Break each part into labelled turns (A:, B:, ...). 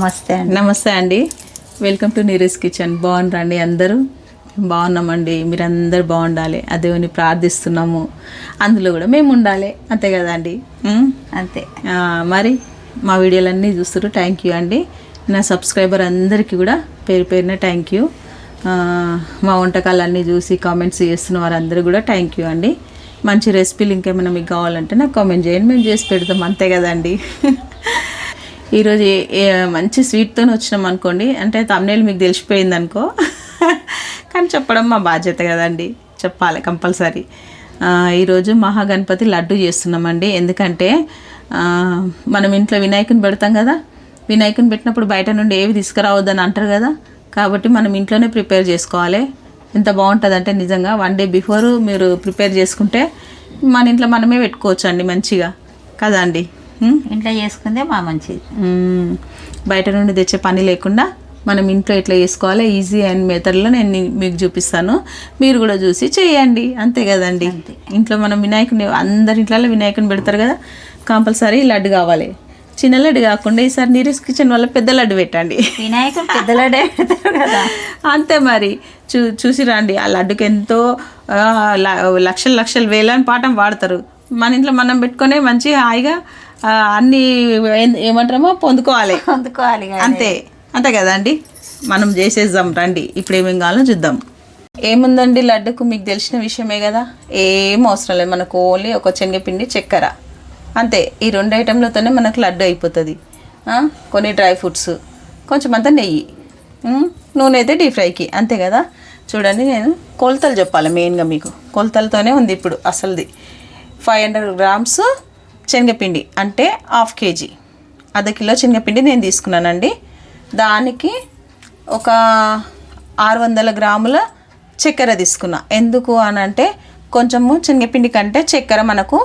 A: నమస్తే అండి.
B: నమస్తే అండి. వెల్కమ్ టు నీరస్ కిచెన్ బాగున్నారండి అందరూ? బాగున్నామండి. మీరందరూ బాగుండాలి. ఆ దేవుని ప్రార్థిస్తున్నాము. అందులో కూడా మేము ఉండాలి. అంతే కదండి? ఉం?
A: అంతే.
B: మరి మా వీడియోలన్నీ చూస్తారు థ్యాంక్ యూ అండి. నా సబ్స్క్రైబర్ అందరికీ కూడా పేరు పేరున థ్యాంక్ యూ మా వంటకాలన్నీ చూసి కామెంట్స్ చేస్తున్న వారందరూ కూడా థ్యాంక్ యూ అండి. మంచి రెసిపీలు ఇంకేమైనా మీకు కావాలంటే నాకు కామెంట్ చేయండి. మేము చేసి పెడతాం. అంతే కదండి? ఈరోజు మంచి స్వీట్తో వచ్చినాం అనుకోండి. అంటే తమ్నేలు మీకు తెలిసిపోయింది అనుకో. కానీ చెప్పడం మా బాధ్యత కదండి. చెప్పాలి కంపల్సరీ. ఈరోజు మహాగణపతి లడ్డు చేస్తున్నామండి. ఎందుకంటే మనం ఇంట్లో వినాయకుని పెడతాం కదా. వినాయకుని పెట్టినప్పుడు బయట నుండి ఏవి తీసుకురావద్దని అంటారు కదా. కాబట్టి మనం ఇంట్లోనే ప్రిపేర్ చేసుకోవాలి. ఎంత బాగుంటుందంటే నిజంగా వన్ డే బిఫోర్ మీరు ప్రిపేర్ చేసుకుంటే మన ఇంట్లో మనమే పెట్టుకోవచ్చు అండి మంచిగా. కదా అండి?
A: ఇంట్లో చేసుకుందే మా మంచిది.
B: బయట నుండి తెచ్చే పని లేకుండా మనం ఇంట్లో ఎట్లా చేసుకోవాలో ఈజీ అండ్ మెథడ్లో నేను మీకు చూపిస్తాను. మీరు కూడా చూసి చేయండి. అంతే కదండి. ఇంట్లో మనం వినాయకుని అందరి ఇంట్లో వినాయకుని పెడతారు కదా. కంపల్సరీ లడ్డు కావాలి. చిన్న లడ్డు కాకుండా ఈసారి నీరస్ కిచెన్ వల్ల పెద్ద లడ్డు పెట్టండి.
A: వినాయకుడు పెద్దలడే పెడతారు కదా.
B: అంతే మరి. చూ చూసి రండి. ఆ లడ్డుకి ఎంతో లక్షలు లక్షలు వేలని పాఠం వాడతారు. మన ఇంట్లో మనం పెట్టుకొని మంచి హాయిగా అన్ని ఏం- ఏమంటారో పొందుకోవాలి.
A: అందుకోవాలి కదా.
B: అంతే. అంతే కదండి మనం చేసేద్దాం. రండి. ఇప్పుడు ఏమేం కావాలో చూద్దాం. ఏముందండి లడ్డుకు మీకు తెలిసిన విషయమే కదా? ఏం అవసరం లేదు. మనకు ఓన్లీ ఒక శనగపిండి చక్కెర. అంతే. ఈ రెండు ఐటెంలతోనే మనకు లడ్డు అయిపోతుంది. కొన్ని డ్రై ఫ్రూట్స్. కొంచెం అంతా నెయ్యి. నూనె అయితే డీప్ ఫ్రైకి. అంతే కదా? చూడండి నేను కొలతలు చెప్పాలి మెయిన్గా మీకు. కొలతలతోనే ఉంది ఇప్పుడు అసలుది. ఫైవ్ హండ్రెడ్ గ్రామ్స్ శనగపిండి అంటే హాఫ్ కేజీ. అర్ధ కిలో శనగపిండి నేను తీసుకున్నానండి. దానికి ఒక ఆరు వందల గ్రాముల చక్కెర తీసుకున్నా. ఎందుకు అని అంటే కొంచెము శనగపిండి కంటే చక్కెర మనకు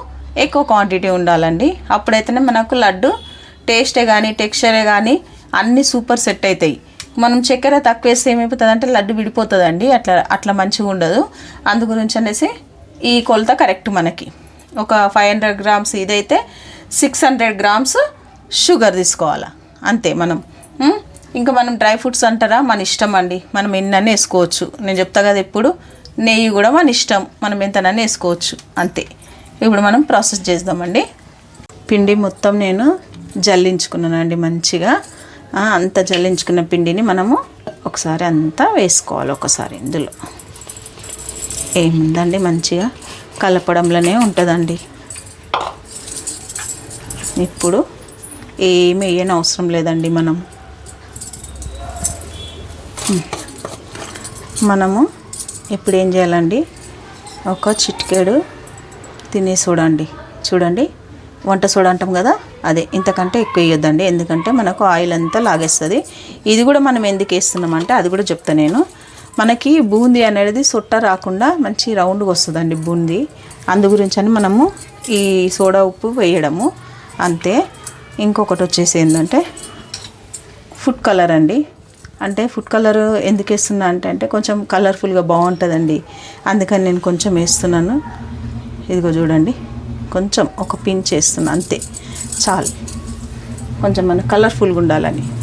B: ఎక్కువ క్వాంటిటీ ఉండాలండి. అప్పుడైతేనే మనకు లడ్డు టేస్టే కానీ టెక్స్చరే కానీ అన్నీ సూపర్ సెట్ అవుతాయి మనం చక్కెర తక్కువ వేస్తే ఏమైపోతుంది అంటే లడ్డు విడిపోతుందండి. అట్లా అట్లా మంచిగా ఉండదు అందు గురించి అనేసి ఈ కొలత కరెక్ట్ మనకి. ఒక ఫైవ్ హండ్రెడ్ గ్రామ్స్ ఇదైతే సిక్స్ హండ్రెడ్ గ్రామ్స్ షుగర్ తీసుకోవాలి. అంతే మనం. ఇంకా మనం డ్రై ఫ్రూట్స్ అంటారా? మన ఇష్టం అండి. మనం ఎన్నన్నీ వేసుకోవచ్చు. నేను చెప్తా కదా ఇప్పుడు నెయ్యి కూడా మన ఇష్టం. మనం ఎంతనన్నీ వేసుకోవచ్చు. అంతే. ఇప్పుడు మనం ప్రాసెస్ చేద్దామండి. పిండి మొత్తం నేను జల్లించుకున్నానండి మంచిగా. అంత జల్లించుకున్న పిండిని మనము ఒకసారి అంతా వేసుకోవాలి ఒకసారి ఇందులో. ఏముందండి మంచిగా? కలపడంలోనే ఉంటుందండి. ఇప్పుడు ఏమి వేయని అవసరం లేదండి మనం. మనము ఇప్పుడు ఏం చేయాలండి? ఒక చిట్కేడు తినే చూడండి చూడండి వంట సోడా అంటాం కదా? అదే ఇంతకంటే ఎక్కువ వేయొద్దండి. ఎందుకంటే మనకు ఆయిల్ అంతా లాగేస్తుంది. ఇది కూడా మనం ఎందుకు వేస్తున్నామంటే అది కూడా చెప్తా నేను. మనకి బూందీ అనేది సొట్ట రాకుండా మంచి రౌండ్గా వస్తుందండి బూందీ. అందు గురించి అని మనము ఈ సోడా ఉప్పు వేయడము. అంతే. ఇంకొకటి వచ్చేసి ఏంటంటే ఫుడ్ కలర్ అండి. అంటే ఫుడ్ కలర్ ఎందుకు వేస్తున్నా అంటే అంటే కొంచెం కలర్ఫుల్గా బాగుంటుందండి. అందుకని నేను కొంచెం వేస్తున్నాను. ఇదిగో చూడండి. కొంచెం ఒక పించ్ వేస్తున్నాను అంతే. చాలు. కొంచెం మన కలర్ఫుల్గా ఉండాలని.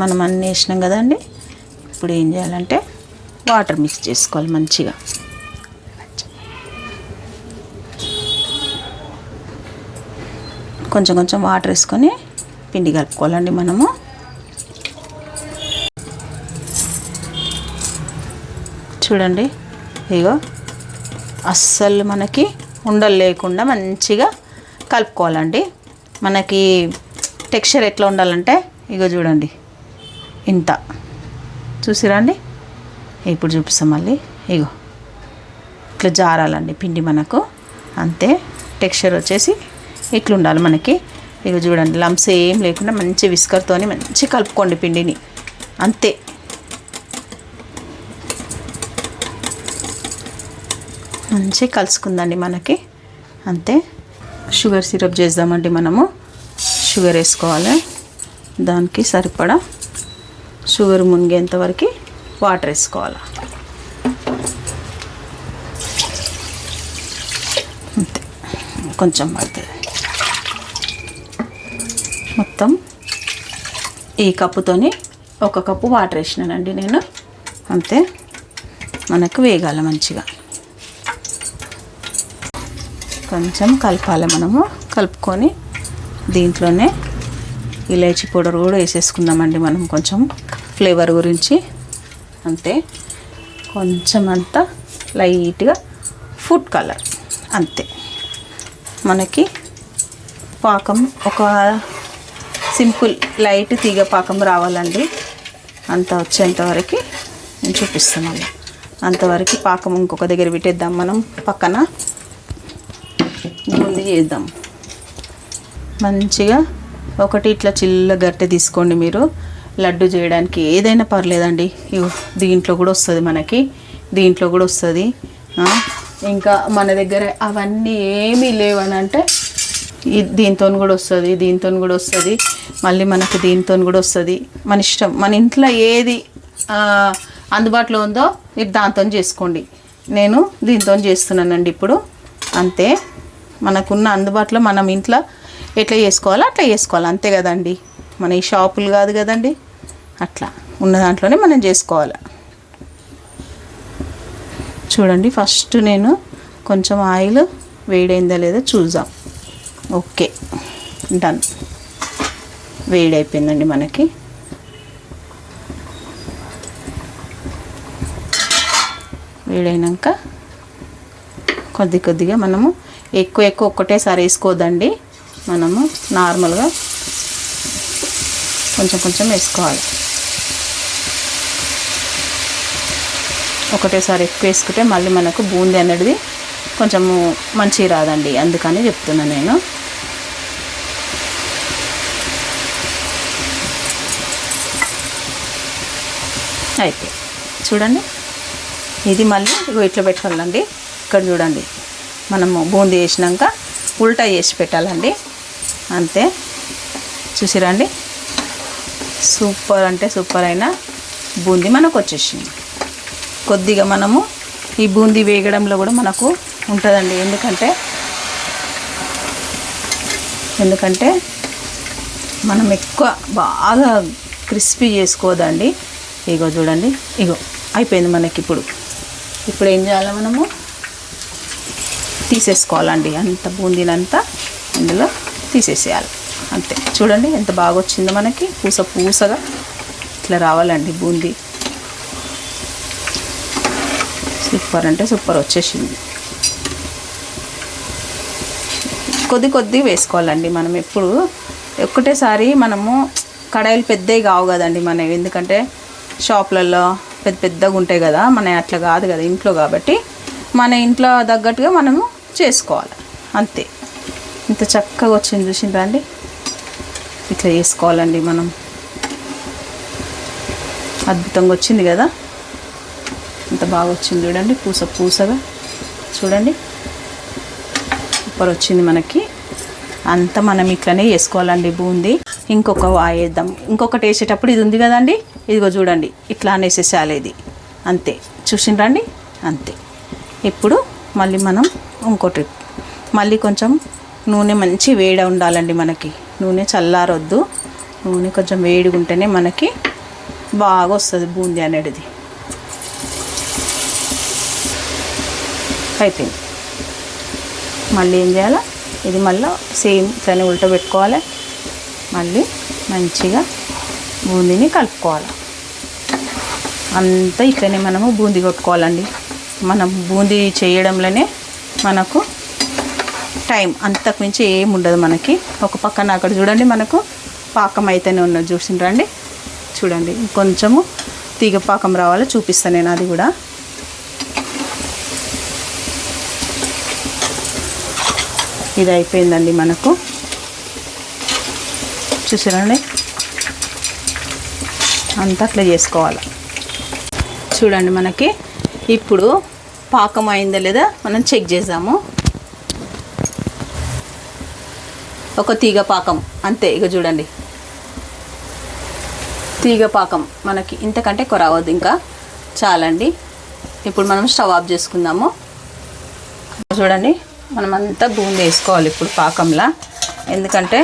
B: మనం అన్నీ వేసినాం కదండి. ఇప్పుడు ఏం చేయాలంటే వాటర్ మిక్స్ చేసుకోవాలి మంచిగా. కొంచెం కొంచెం వాటర్ వేసుకొని పిండి కలుపుకోవాలండి మనము. చూడండి ఇగో అస్సలు మనకి ఉండలు లేకుండా మంచిగా కలుపుకోవాలండి. మనకి టెక్స్చర్ ఎట్లా ఉండాలంటే ఇగో చూడండి. ఇంత. చూసిరా అండి? ఇప్పుడు చూపిస్తాం మళ్ళీ. ఇగో. ఇట్లా జారాలండి పిండి మనకు. అంతే. టెక్స్చర్ వచ్చేసి ఇట్లా ఉండాలి మనకి. ఇక చూడండి లంప్స్ ఏం లేకుండా మంచి విస్కర్తో మంచి కలుపుకోండి పిండిని. అంతే. మంచి కలుసుకుందండి మనకి. అంతే. షుగర్ సిరప్ చేద్దామండి మనము. షుగర్ వేసుకోవాలి. దానికి సరిపడా షుగర్ మునిగేంత వరకు వాటర్ వేసుకోవాలి. అంతే. కొంచెం పడుతుంది. మొత్తం ఈ కప్పుతోని ఒక కప్పు వాటర్ వేసినానండి నేను. అంతే. మనకు వేగాలి మంచిగా. కొంచెం కలపాలి మనము. కలుపుకొని దీంట్లోనే ఇలాచీ పౌడర్ కూడా వేసేసుకుందామండి మనం కొంచెం. ఫ్లేవర్ గురించి. అంతే. కొంచెం అంతా లైట్గా ఫుడ్ కలర్. అంతే. మనకి పాకం ఒక సింపుల్ లైట్ తీగ పాకం రావాలండి. అంత వచ్చేంతవరకు నేను చూపిస్తాను అంతవరకు పాకం ఇంకొక దగ్గర పెట్టేద్దాం మనం. పక్కన ముందు చేద్దాం. మంచిగా ఒకటి ఇట్లా చిల్ల గట్టె తీసుకోండి మీరు. లడ్డు చేయడానికి ఏదైనా పర్లేదండి. దీంట్లో కూడా వస్తుంది మనకి. దీంట్లో కూడా వస్తుంది. ఇంకా మన దగ్గర అవన్నీ ఏమీ లేవని అంటే దీంతో కూడా వస్తుంది దీంతో కూడా వస్తుంది. మళ్ళీ మనకు దీంతో కూడా వస్తుంది. మన ఇష్టం మన ఇంట్లో ఏది అందుబాటులో ఉందో మీరు దాంతో చేసుకోండి. నేను దీంతో చేస్తున్నానండి ఇప్పుడు. అంతే. మనకున్న అందుబాటులో మనం ఇంట్లో ఎట్లా చేసుకోవాలో అట్లా చేసుకోవాలి. అంతే కదండి. మన ఈ షాపులు కాదు కదండి. అట్లా ఉన్న దాంట్లోనే మనం చేసుకోవాలి. చూడండి ఫస్ట్ నేను కొంచెం ఆయిల్ వేడైందా లేదో చూద్దాం. ఓకే డన్ వేడైపోయిందండి మనకి. వేడైనాక కొద్ది కొద్దిగా మనము ఎక్కువ ఎక్కువ ఒక్కటేసారి వేసుకోవద్దండి. మనము నార్మల్గా కొంచెం కొంచెం వేసుకోవాలి. ఒకటేసారి ఎక్కువ వేసుకుంటే మళ్ళీ మనకు బూందీ అనేది కొంచెము మంచిగా రాదండి. అందుకని చెప్తున్నా నేను. అయితే చూడండి. ఇది మళ్ళీ ఇట్లా పెట్టుకోవాలండి. ఇక్కడ చూడండి. మనము బూందీ వేసినాక ఉల్టా చేసి పెట్టాలండి. అంతే. చూసిరండి? సూపర్ అంటే సూపర్ అయిన బూందీ మనకు వచ్చేసింది కొద్దిగా మనము ఈ బూందీ వేగడంలో కూడా మనకు ఉంటుందండి. ఎందుకంటే ఎందుకంటే మనం ఎక్కువ బాగా క్రిస్పీ చేసుకోదండి. ఇగో చూడండి. ఇగో అయిపోయింది మనకి ఇప్పుడు. ఇప్పుడు ఏం చేయాలి మనము? తీసేసుకోవాలండి. అంత బూందీనంతా ఇందులో తీసేసేయాలి. అంతే. చూడండి ఎంత బాగా వచ్చిందో మనకి. పూస పూసగా ఇట్లా రావాలండి బూందీ. సూపర్ అంటే సూపర్ వచ్చేసింది. కొద్ది కొద్ది వేసుకోవాలండి మనం ఎప్పుడు. ఒక్కటేసారి మనము కడాయిలు పెద్దవి కావు కదండి మనవి. ఎందుకంటే షాపులలో పెద్ద పెద్దగా ఉంటాయి కదా. మన అట్లా కాదు కదా ఇంట్లో కాబట్టి మన ఇంట్లో తగ్గట్టుగా మనము చేసుకోవాలి. అంతే. ఇంత చక్కగా వచ్చింది చూసిందా అండి? ఇట్లా చేసుకోవాలండి మనం. అద్భుతంగా వచ్చింది కదా? ఎంత బాగా వచ్చింది చూడండి. పూస పూసగా. చూడండి. సూపర్ వచ్చింది మనకి. అంతా మనం ఇట్లనే వేసుకోవాలండి బూందీ. ఇంకొక వాయేద్దాం ఇంకొకటి వేసేటప్పుడు ఇది ఉంది కదండి. ఇదిగో చూడండి. ఇట్లా అనేసేసాలి ఇది అంతే. చూసిండ్రండి? అంతే. ఇప్పుడు మళ్ళీ మనం ఇంకో ట్రిప్ మళ్ళీ కొంచెం నూనె మంచి వేడి ఉండాలండి మనకి. నూనె చల్లారొద్దు. నూనె కొంచెం వేడిగా ఉంటేనే మనకి బాగా వస్తుంది బూందీ అనేది అయిపోయింది. మళ్ళీ ఏం చేయాలి? ఇది మళ్ళీ సేమ్ ఇట్లనే ఉల్ట పెట్టుకోవాలి? మళ్ళీ మంచిగా బూందీని కలుపుకోవాలి. అంతా ఇట్లనే మనము బూందీ కొట్టుకోవాలండి. మనం బూందీ చేయడంలోనే మనకు టైం. అంతకు మించి ఏం ఉండదు మనకి. ఒక పక్కన అక్కడ చూడండి మనకు పాకం అయితేనే ఉన్నది. చూసిండ్రండి చూడండి. కొంచెము తీగ పాకం రావాలో చూపిస్తాను నేను అది కూడా. ఇది అయిపోయిందండి మనకు. చూసారండి? అంతా అట్లా చేసుకోవాలి. చూడండి మనకి. ఇప్పుడు పాకం అయిందా లేదా మనం చెక్ చేసాము. ఒక తీగ పాకం. అంతే ఇక చూడండి. తీగ పాకం. మనకి ఇంతకంటే కొరవద్దు ఇంకా. చాలండి. ఇప్పుడు మనం స్టవ్ ఆఫ్ చేసుకుందాము. చూడండి. మనమంతా బూంది వేసుకోవాలి ఇప్పుడు పాకంలా. ఎందుకంటే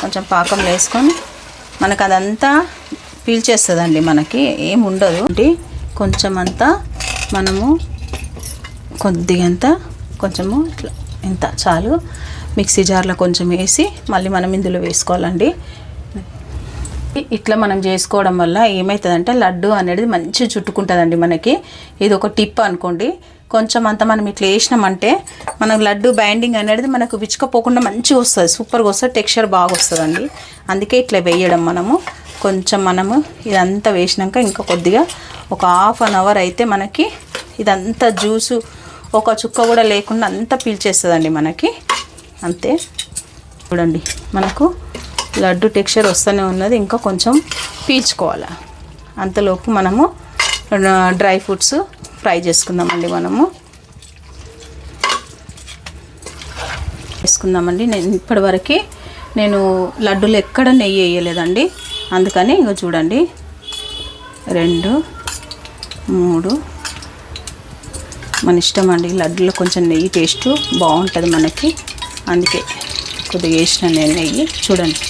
B: కొంచెం పాకంలో వేసుకొని మనకు అదంతా పీల్చేస్తుందండి మనకి ఏం ఉండదు అంటే కొంచెం అంతా మనము కొద్దిగంత కొంచెము ఇట్లా ఇంత చాలు. మిక్సీ జార్లో కొంచెం వేసి మళ్ళీ మనం ఇందులో వేసుకోవాలండి. ఇట్లా మనం చేసుకోవడం వల్ల ఏమవుతుందంటే లడ్డు అనేది మంచి చుట్టుకుంటుందండి మనకి. ఇది ఒక టిప్ అనుకోండి. కొంచెం అంత మనం ఇట్లా వేసినామంటే మనకు లడ్డు బైండింగ్ అనేది మనకు విచ్చుకపోకుండా మంచిగా వస్తుంది సూపర్గా వస్తుంది టెక్స్చర్ బాగా వస్తుందండి. అందుకే ఇట్లా వేయడం మనము. కొంచెం మనము ఇదంతా వేసినాక ఇంకా కొద్దిగా ఒక హాఫ్ అన్ అవర్ అయితే మనకి ఇదంతా జ్యూసు ఒక చుక్క కూడా లేకుండా అంతా పీల్చేస్తుందండి మనకి. అంతే. చూడండి మనకు లడ్డు టెక్స్చర్ వస్తూనే ఉన్నది ఇంకా కొంచెం పీల్చుకోవాలి. అంతలోపు మనము డ్రై ఫ్రూట్స్ ఫ్రై చేసుకుందామండి మనము. వేసుకుందామండి. నేను ఇప్పటివరకు నేను లడ్డూలు ఎక్కడ నెయ్యి వేయలేదండి. అందుకని ఇంకో చూడండి. రెండు మూడు. మన ఇష్టం అండి. లడ్డులో కొంచెం నెయ్యి టేస్ట్ బాగుంటుంది మనకి. అందుకే కొద్దిగా వేసిన నేను నెయ్యి. చూడండి.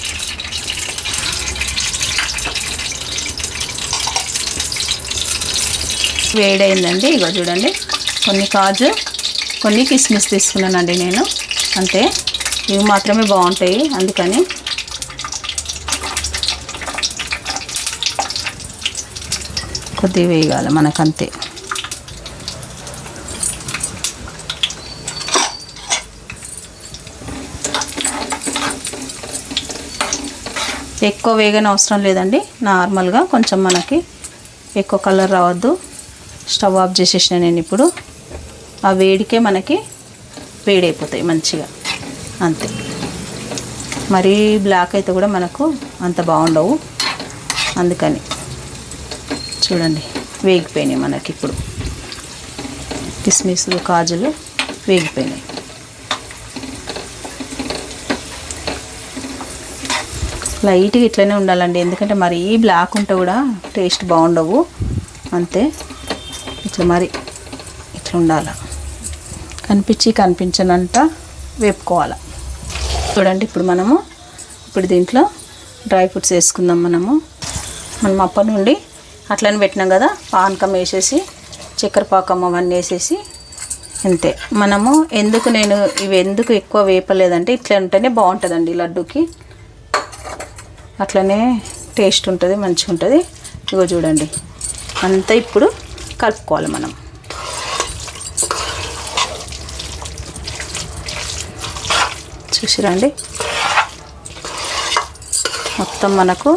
B: వేడైందండి. ఇగో చూడండి. కొన్ని కాజు కొన్ని కిస్మిస్ తీసుకున్నానండి నేను. అంతే. ఇవి మాత్రమే బాగుంటాయి. అందుకని కొద్దిగా వేయాలి మనకంతే. ఎక్కువ వేగన అవసరం లేదండి. నార్మల్గా కొంచెం మనకి ఎక్కువ కలర్ రావద్దు. స్టవ్ ఆఫ్ చేసేసిన నేను ఇప్పుడు ఆ వేడికే మనకి వేడైపోతాయి మంచిగా. అంతే. మరీ బ్లాక్ అయితే కూడా మనకు అంత బాగుండవు. అందుకని చూడండి వేగిపోయినాయి మనకి ఇప్పుడు. కిస్మిస్లు కాజులు వేగిపోయినాయి. లైట్గా ఇట్లనే ఉండాలండి. ఎందుకంటే మరీ బ్లాక్ ఉంటే కూడా టేస్ట్ బాగుండవు. అంతే. ఇట్లా మరి ఇట్లా ఉండాలి. కనిపించి కనిపించనంట వేపుకోవాలి. చూడండి ఇప్పుడు మనము ఇప్పుడు దీంట్లో డ్రై ఫ్రూట్స్ వేసుకుందాం మనము. మనం అప్పటి నుండి అట్లనే పెట్టినాం కదా పానకం వేసేసి చక్కెర పాకం అవన్నీ వేసేసి అంతే. మనము ఎందుకు నేను ఇవి ఎందుకు ఎక్కువ వేపలేదంటే ఇట్లా ఉంటేనే బాగుంటుందండి లడ్డూకి. అట్లనే టేస్ట్ ఉంటుంది మంచిగా ఉంటుంది ఇగో చూడండి. అంతా ఇప్పుడు కలుపుకోవాలి మనం. చూసిరండి? మొత్తం మనకు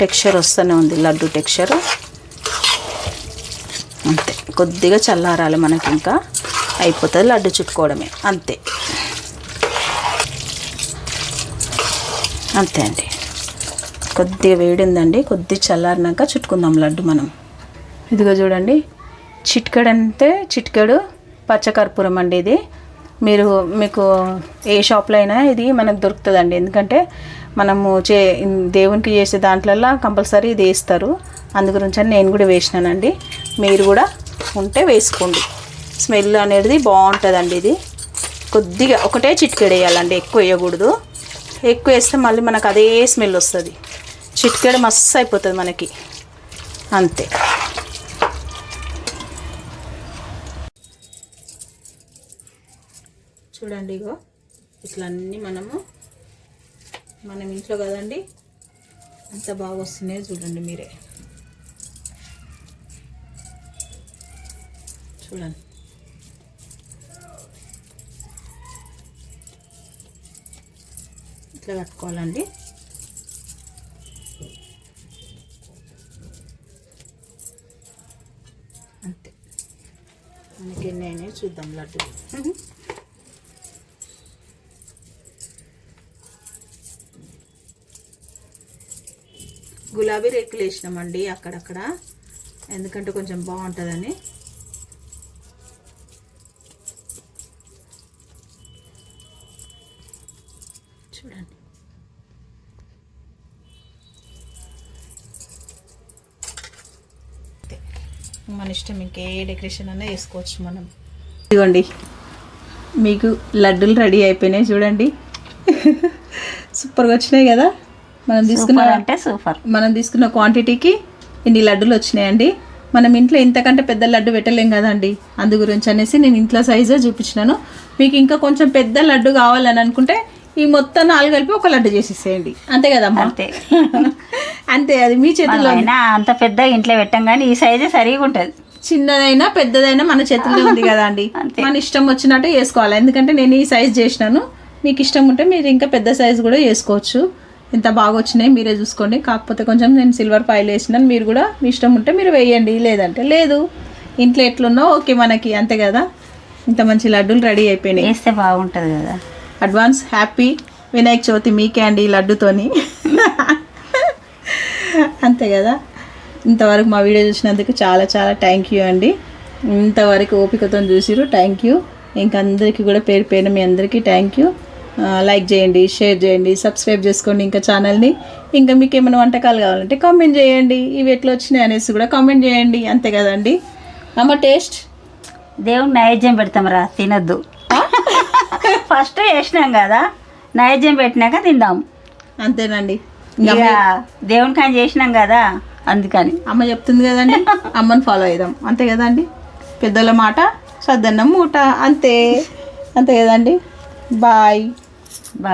B: టెక్స్చర్ వస్తూనే ఉంది లడ్డు టెక్స్చర్. అంతే కొద్దిగా చల్లారాలి మనకి ఇంకా. అయిపోతుంది లడ్డు చుట్టుకోవడమే అంతే. అంతే అండి. కొద్దిగా వేడిందండి కొద్దిగా చల్లారినాక చుట్టుకుందాం లడ్డు మనం. ఇదిగో చూడండి చిటికెడు అంటే చిట్కడు పచ్చకర్పూరం అండి ఇది. మీరు మీకు ఏ షాప్లో అయినా ఇది మనకు దొరుకుతుందండి. ఎందుకంటే మనము చే దేవునికి చేసే దాంట్లల్లో కంపల్సరీ ఇది వేస్తారు అందు గురించి అని నేను కూడా వేసినానండి. మీరు కూడా ఉంటే వేసుకోండి. స్మెల్ అనేది బాగుంటుందండి ఇది. కొద్దిగా ఒకటే చిటికెడు వేయాలండి ఎక్కువ వేయకూడదు. ఎక్కువ వేస్తే మళ్ళీ మనకు అదే స్మెల్ వస్తుంది. చిటికెడు మస్తు అయిపోతుంది మనకి. అంతే. చూడండి ఇగో. ఇట్లా అన్నీ మనము మనం ఇంట్లో కదండి అంత బాగా వస్తున్నాయో చూడండి మీరే. చూడండి. ఇట్లా కట్టుకోవాలండి. అంతే. మనకి ఎన్ని చూద్దాం లడ్డు. గులాబీ రేకులు వేసినామండి అక్కడక్కడ. ఎందుకంటే కొంచెం బాగుంటుందని. చూడండి. మన ఇష్టం ఇంకే డెకరేషన్ అన్నా వేసుకోవచ్చు మనం. ఇదిగోండి. మీకు లడ్డూలు రెడీ అయిపోయినాయి చూడండి. సూపర్గా వచ్చినాయి కదా. మనం తీసుకున్న
A: సూపర్ అంటే సూపర్
B: మనం తీసుకున్న క్వాంటిటీకి ఇన్ని లడ్డూలు వచ్చినాయండి. మనం ఇంట్లో ఇంతకంటే పెద్ద లడ్డు పెట్టలేం కదండి. అందు గురించి అనేసి నేను ఇంట్లో సైజే చూపించినాను. మీకు ఇంకా కొంచెం పెద్ద లడ్డు కావాలని అనుకుంటే ఈ మొత్తం నాలుగు కలిపి ఒక లడ్డు చేసేసేయండి. అంతే కదమ్మా?
A: అంతే.
B: అంతే అది మీ.
A: అయినా అంత పెద్ద ఇంట్లో పెట్టాం కానీ ఈ సైజే సరిగా ఉంటుంది.
B: చిన్నదైనా పెద్దదైనా మన చేతుల్లో ఉంది కదా అండి. మన ఇష్టం వచ్చినట్టు చేసుకోవాలి. ఎందుకంటే నేను ఈ సైజ్ చేసినాను. మీకు ఇష్టం ఉంటే మీరు ఇంకా పెద్ద సైజ్ కూడా చేసుకోవచ్చు. ఇంత బాగా వచ్చినాయి మీరే చూసుకోండి. కాకపోతే కొంచెం నేను సిల్వర్ పాయిల్ వేసినాను మీరు కూడా మీ ఇష్టం ఉంటే మీరు వేయండి. లేదంటే లేదు. ఇంట్లో ఎట్లున్నా ఓకే మనకి అంతే కదా. ఇంత మంచి లడ్డూలు రెడీ అయిపోయినాయి.
A: వేస్తే బాగుంటుంది కదా.
B: Advance happy. వినాయక చవితి మీకే అండి ఈ లడ్డుతోని. అంతే కదా. ఇంతవరకు మా వీడియో చూసినందుకు చాలా చాలా థ్యాంక్ యూ అండి. ఇంతవరకు ఓపికతో చూసిరు థ్యాంక్ యూ ఇంకా అందరికీ కూడా పేరు పేరు మీ అందరికీ థ్యాంక్ యూ లైక్ చేయండి షేర్ చేయండి సబ్స్క్రైబ్ చేసుకోండి ఇంకా ఛానల్ని. ఇంకా మీకు ఏమైనా వంటకాలు కావాలంటే కామెంట్ చేయండి. ఇవి ఎట్లా వచ్చినాయి అనేసి కూడా కామెంట్ చేయండి. అంతే కదండి. అమ్మ టేస్ట్?
A: దేవుని నైవేద్యం పెడతాం రా తినద్దు. ఫస్ట్ వేసినాం కదా నైవేద్యం పెట్టినాక తిందాం.
B: అంతేనండి. ఇంకా
A: ఇక దేవుని కానీ చేసినాం కదా అందుకని.
B: అమ్మ చెప్తుంది కదండి అమ్మని ఫాలో అయిదాం అంతే కదండి. పెద్దల మాట సద్దన్నం మూట అంతే. అంతే కదండి. Bye
A: bye